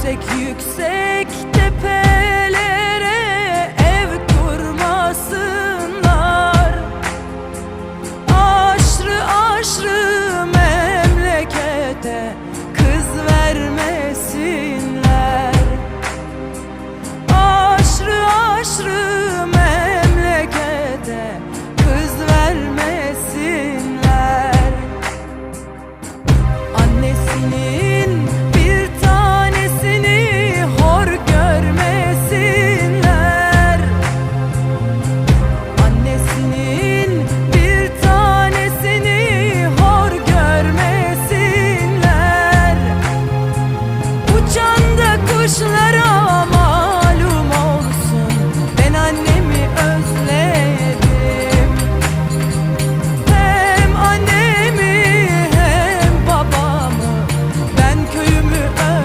Yüksek yüksek tepelere ev kurmasınlar. Aşrı aşrı memlekete kız vermesinler Yaşlarım